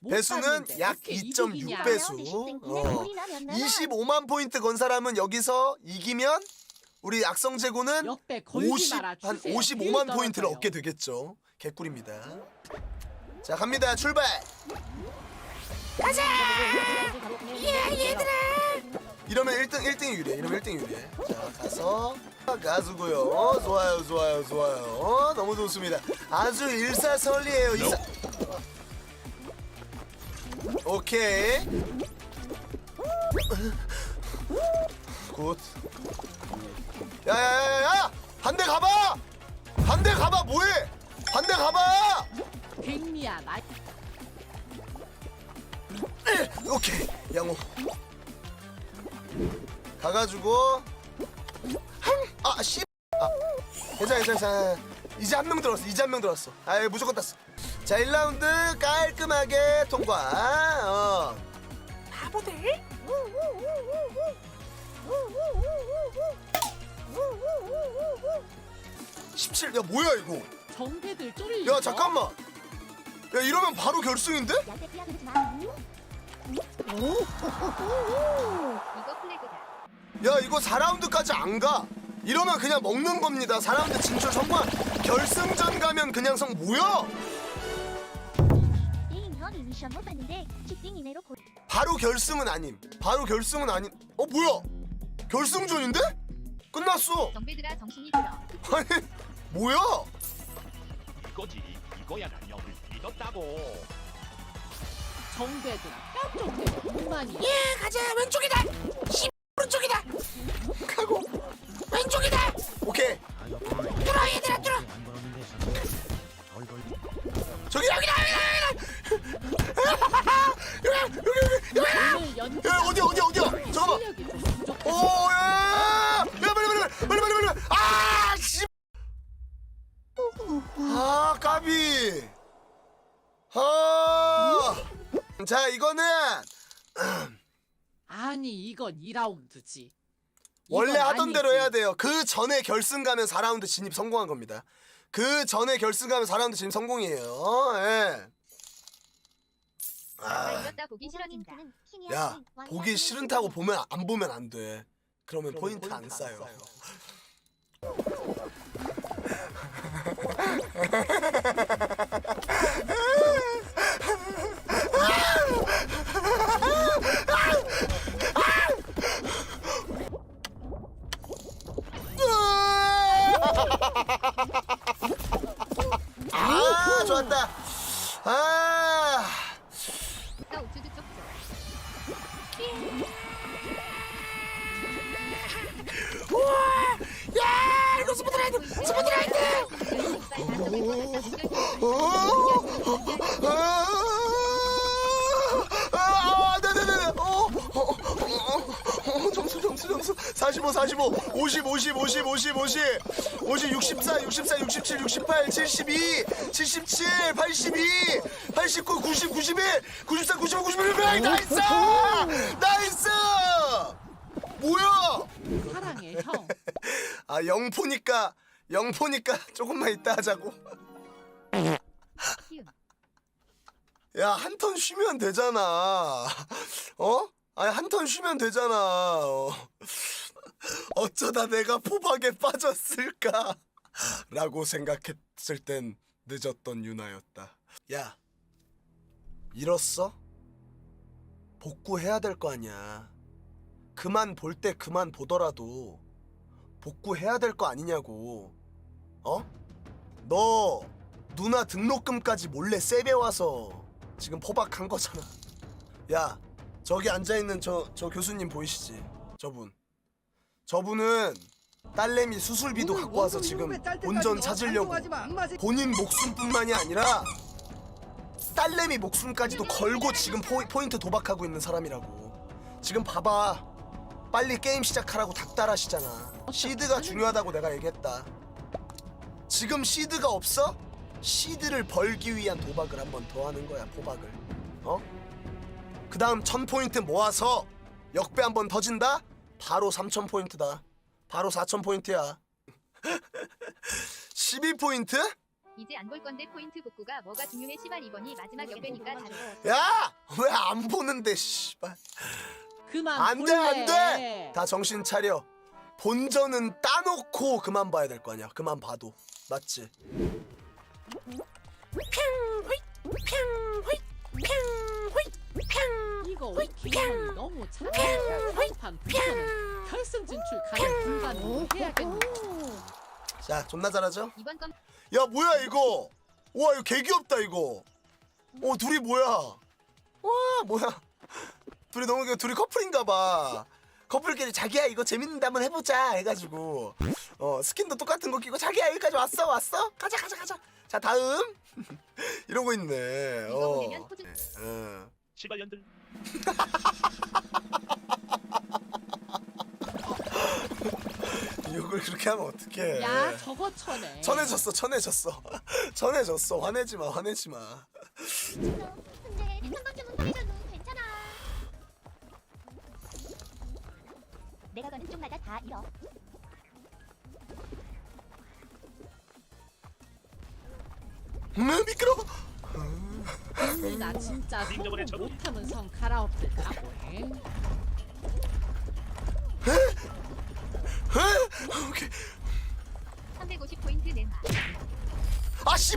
못 배수는 봤는데 약 어떻게 2.6 이득이냐. 배수. 어. 25만 포인트 건 사람은 여기서 이기면 우리 악성 재고는 역배 걸지 50, 마라 한 주세요. 55만 딜 포인트를 떨어져요. 얻게 되겠죠. 개꿀입니다. 자 갑니다. 출발. 이러면 1등 1등이 유리해. 이러면 1등이 유리해. 자 가서 가수고요. 어, 좋아요, 좋아요, 좋아요. 어, 너무 좋습니다. 아주 일사설리해요. 이사. 오케이. 굿. 야야야야! 반대 가봐! 반대 가봐 뭐해? 반대 가봐! 백미야 나 에, 오케이 양호. 가가지고 아 씨. 아 괜찮아 괜찮아 괜찮아. 이제 한 명 들었어 이제 한 명 들었어. 아 무조건 땄어. 자 1라운드 깔끔하게 통과. 어. 바보들. 17. 야 뭐야 이거? 정배들 쫄리 야 잠깐만. 야 이러면 바로 결승인데? 이거 플래그다. 야 이거 4라운드까지 안 가. 이러면 그냥 먹는 겁니다. 4라운드 진출 성공. 결승전 가면 그냥 성 뭐야? 미션 못 봤는데 치팅 이내로 고. 바로 결승은 아님. 바로 결승은 아님. 어 뭐야? 결승전인데? 끝났어. 정배들아 정신이 들어. 아니 뭐야? 이거지 이거야 난 너를 믿었다고 정배들 깜짝이야 그만이 가고 아니 이건 2라운드지 원래 하던 대로 해야 돼요. 그 전에 결승 가면 4라운드 진입 성공한 겁니다. 그 전에 결승 가면 4라운드 진입 성공이에요. 예. 나 아, 이겼다 보기 싫어진다. 야, 보기 싫다고 보면 안 보면 안 돼. 그러면 포인트 안 쌓여. 스포트라이트. 아, 아. 어, 어, 어, 어, 점수, 점수, 점수. 45, 45, 50, 50, 50, 50, 50, 50, 64, 64, 67, 68, 72, 77, 82, 89, 90, 91, 94, 95, 91. 나이스! 나이스! 뭐야? 사랑해 형 아 영포니까 영포니까 조금만 이따 하자고. 키움. 야 한 턴 쉬면 되잖아. 어? 아니 한 턴 쉬면 되잖아. 어. 어쩌다 내가 포박에 빠졌을까? 라고 생각했을 땐 늦었던 유나였다. 야, 잃었어? 복구해야 될 거 아니야. 그만 볼 때 그만 보더라도 복구해야 될 거 아니냐고. 어? 너 누나 등록금까지 몰래 세배 와서 지금 포박한 거잖아. 야, 저기 앉아 있는 저 저 교수님 보이시지? 저분. 저분은 딸내미 수술비도 갖고 와서 지금 본전 찾으려고 본인 목숨뿐만이 아니라 딸내미 목숨까지도 걸고 지금 포, 포인트 도박하고 있는 사람이라고. 지금 봐봐. 빨리 게임 시작하라고 닥달하시잖아. 시드가 중요하다고 내가 얘기했다. 지금 시드가 없어? 시드를 벌기 위한 도박을 한 번 더 하는 거야, 포박을. 어? 그 다음 1000포인트 모아서 역배 한 번 터진다? 바로 3000포인트다. 바로 4000포인트야. 12포인트? 이제 안 볼 건데 포인트 복구가 뭐가 중요해 시발 이번이 마지막 역배니까 잘 야! 왜 안 보는데 씨발 그만 안 돼, 안 볼래. 돼! 다 정신 차려. 본전은 따놓고 그만 봐야 될 거 아니야. 그만 봐도. 맞지? 이거 기념이. 너무 잘하니까 상판 결승 진출 가능 불가능으로 해야겠네. 자 존나 잘하죠? 이번 건 야 뭐야 이거? 와 이거 개 귀엽다 이거. 어 둘이 뭐야? 와 뭐야 둘이 너무 귀여 둘이 커플인가 봐. 커플끼리 자기야 이거 재밌는데 한번 해보자 해가지고. 어 스킨도 똑같은 거 끼고 자기야 여기까지 왔어 왔어? 가자 가자 가자. 자 다음. 이러고 있네. 이거 어. 보내면 포즈 어. 시발년들. 욕을 그렇게 하면 어떡해. 야 저거 쳐내. 천해졌어 천해졌어. 천해졌어. 화내지 마 화내지 마. 근데 한 번쯤은 사이좋는 괜 내가 가는 쪽마다 다 잃어. 음 미끄러워. 진짜 성공 못하면 성 갈아엎을 까고 해. 에? 오케이. 350포인트 내놔 아 씨.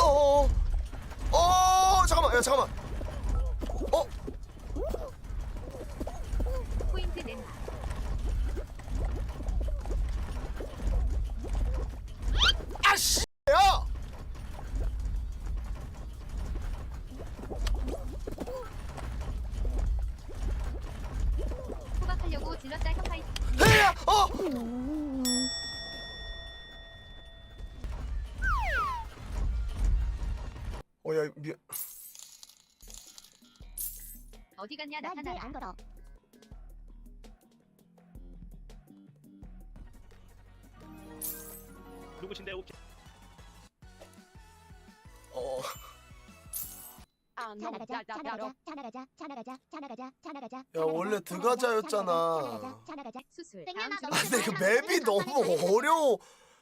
어, 어, 잠깐만, 야, 잠깐만. 어, 아씨, 야, 질렀다 형 어. 어, 야, 미, 어디 갔냐 나타나라 안 걸어 누구신데 오케이 어, 나가자 나가자 나가자 나가자 나가자 나가자 야, 원래 드가자였잖아. 자 나가자 수술 아, 근데 그 맵이 너무 어려워.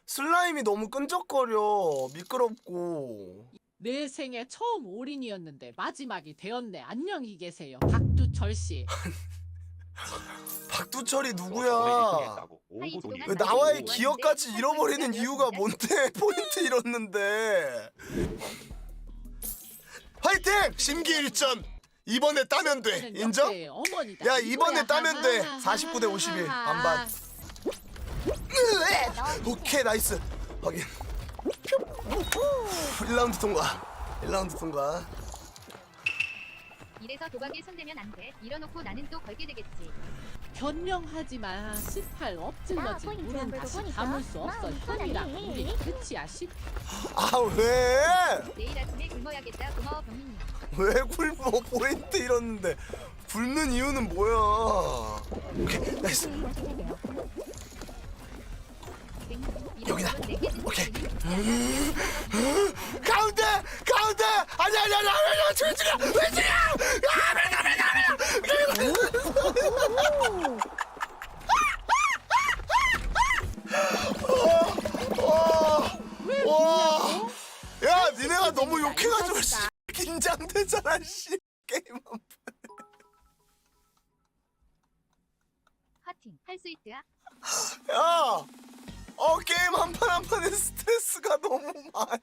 슬라임이 너무 끈적거려. 미끄럽고. 내 생애 처음 올인이었는데 마지막이 되었네. 안녕히 계세요. 박두철 씨. 박두철이 오래 누구야? 왜. 나와의. 기억까지. 잃어버리는 맞아. 이유가 뭔데? 포인트 잃었는데. 화이팅! 심기일전. 이번에 따면 돼. 인정? 야, 이번에. 따면 돼. 하하하하. 49 대 51. 반반. 으에! 오케이, 나이스. 확인. 1라운드 통과. 1라운드 통과. 이래서 도박에 손대면 안 돼 이러놓고 나는 또 걸게 되겠지 변명하지 마. 18 엎질러진 포인트 물은 안 다시 담을 보니까 수 없어. 마음 편하네. 우리 끝이야. 10. 아, 왜? 내일 아침에 굶어야겠다 고마워 병민님 왜 굶어 포인트 잃었는데 굶는 이유는 뭐야 오케이 나이스 여기다. 오케이. 아니 아니 아니 아니 아니 왼쪽이야 왼쪽이야 아 맨날 맨날 왜 와. 웃냐고? 야 니네가 너무 욕해가지고 씨, 긴장되잖아 씨 게임 한 화팅 할 수 있드야 야, 어 게임 한 판 한 판에 스트레스가 너무 많이